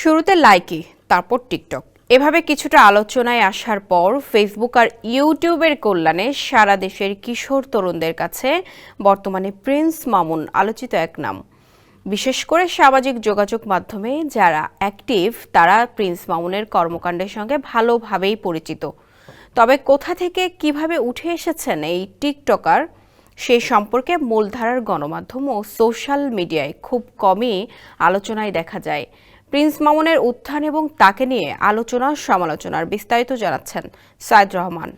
শুরুতে লাইকি, তারপর টিকটক। এভাবে কিছুটা আলোচনায় আসার পর ফেসবুক আর ইউটিউবের কল্যাণে সারা দেশের কিশোর তরুণদের কাছে বর্তমানে প্রিন্স মামুন আলোচিত এক নাম। বিশেষ করে সামাজিক যোগাযোগ মাধ্যমে যারা অ্যাক্টিভ, তারা প্রিন্স মামুনের কর্মকাণ্ডের সঙ্গে ভালোভাবেই পরিচিত। তবে কোথা থেকে কীভাবে উঠে এসেছেন এই টিকটকার, সে সম্পর্কে মূলধারার গণমাধ্যম ও সোশ্যাল মিডিয়ায় খুব কমই আলোচনায় দেখা যায়। প্রিন্স মামুনের উত্থান এবং তাকে নিয়ে আলোচনা সমালোচনার বিস্তারিত জানাচ্ছেন সাইদ রহমান।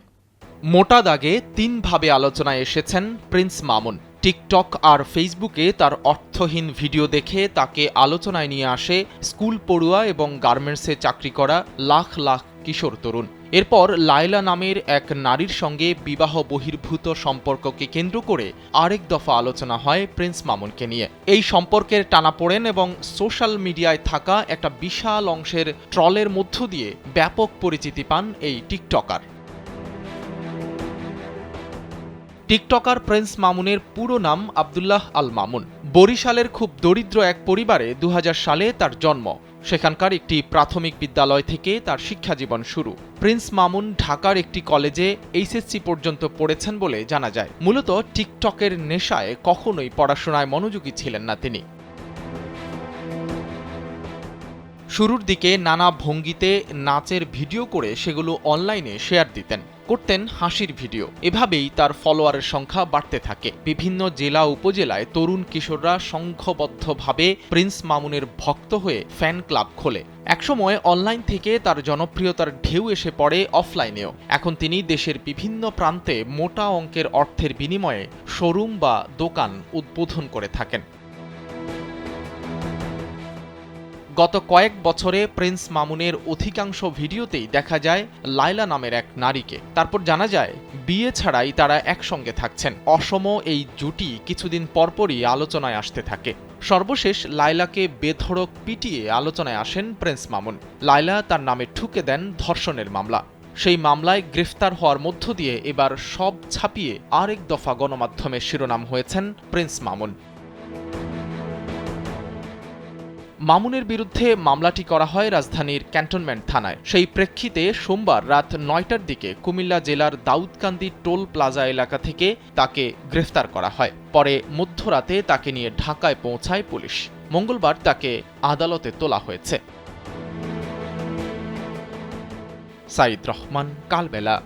মোটা দাগে তিনভাবে আলোচনায় এসেছেন প্রিন্স মামুন। টিকটক আর ফেসবুকে তার অর্থহীন ভিডিও দেখে তাকে আলোচনায় নিয়ে আসে স্কুল পড়ুয়া এবং গার্মেন্টসে চাকরি করা লাখ লাখ কিশোর তরুণ। এরপর লায়লা নামের এক নারীর সঙ্গে বিবাহ বহির্ভূত সম্পর্ককে কেন্দ্র করে আরেক দফা আলোচনা হয় প্রিন্স মামুনকে নিয়ে। এই সম্পর্কের টানাপোড়েন এবং সোশ্যাল মিডিয়ায় থাকা একটা বিশাল অংশের ট্রলের মধ্য দিয়ে ব্যাপক পরিচিতি পান এই টিকটকার। টিকটকার প্রিন্স মামুনের পুরো নাম আবদুল্লাহ আল মামুন। বরিশালের খুব দরিদ্র এক পরিবারে দু হাজার সালে তার জন্ম। সেখানকার একটি প্রাথমিক বিদ্যালয় থেকে তার শিক্ষাজীবন শুরু। প্রিন্স মামুন ঢাকার একটি কলেজে এইচএসসি পর্যন্ত পড়েছেন বলে জানা যায়। মূলত টিকটকের নেশায় কখনোই পড়াশোনায় মনোযোগী ছিলেন না তিনি। শুরুর দিকে নানা ভঙ্গিতে নাচের ভিডিও করে সেগুলো অনলাইনে শেয়ার দিতেন, করতেন হাসির ভিডিও। এভাবেই তার ফলোয়ারের সংখ্যা বাড়তে থাকে। বিভিন্ন জেলা উপজেলায় তরুণ কিশোররা সংঘবদ্ধভাবে প্রিন্স মামুনের ভক্ত হয়ে ফ্যান ক্লাব খোলে। একসময় অনলাইন থেকে তার জনপ্রিয়তার ঢেউ এসে পড়ে অফলাইনেও। এখন তিনি দেশের বিভিন্ন প্রান্তে মোটা অঙ্কের অর্থের বিনিময়ে শোরুম বা দোকান উদ্বোধন করে থাকেন। গত কয়েক বছরে প্রিন্স মামুনের অধিকাংশ ভিডিওতেই দেখা যায় লায়লা নামের এক নারীকে। তারপর জানা যায়, বিয়ে ছাড়াই তারা একসঙ্গে থাকছেন। অসম এই জুটি কিছুদিন পরপরই আলোচনায় আসতে থাকে। সর্বশেষ লায়লাকে বেধড়ক পিটিয়ে আলোচনায় আসেন প্রিন্স মামুন। লায়লা তার নামে ঠুকে দেন ধর্ষণের মামলা। সেই মামলায় গ্রেফতার হওয়ার মধ্য দিয়ে এবার সব ছাপিয়ে আরেক দফা গণমাধ্যমের শিরোনাম হয়েছেন প্রিন্স মামুন। মামুনের বিরুদ্ধে মামলাটি করা হয় রাজধানীর ক্যান্টনমেন্ট থানায়। সেই প্রেক্ষিতে সোমবার রাত নয়টার দিকে কুমিল্লা জেলার দাউদকান্দি টোল প্লাজা এলাকা থেকে তাকে গ্রেফতার করা হয়। পরে মধ্যরাতে তাকে নিয়ে ঢাকায় পৌঁছায় পুলিশ। মঙ্গলবার তাকে আদালতে তোলা হয়েছে। সাইদ রহমান, কালবেলা।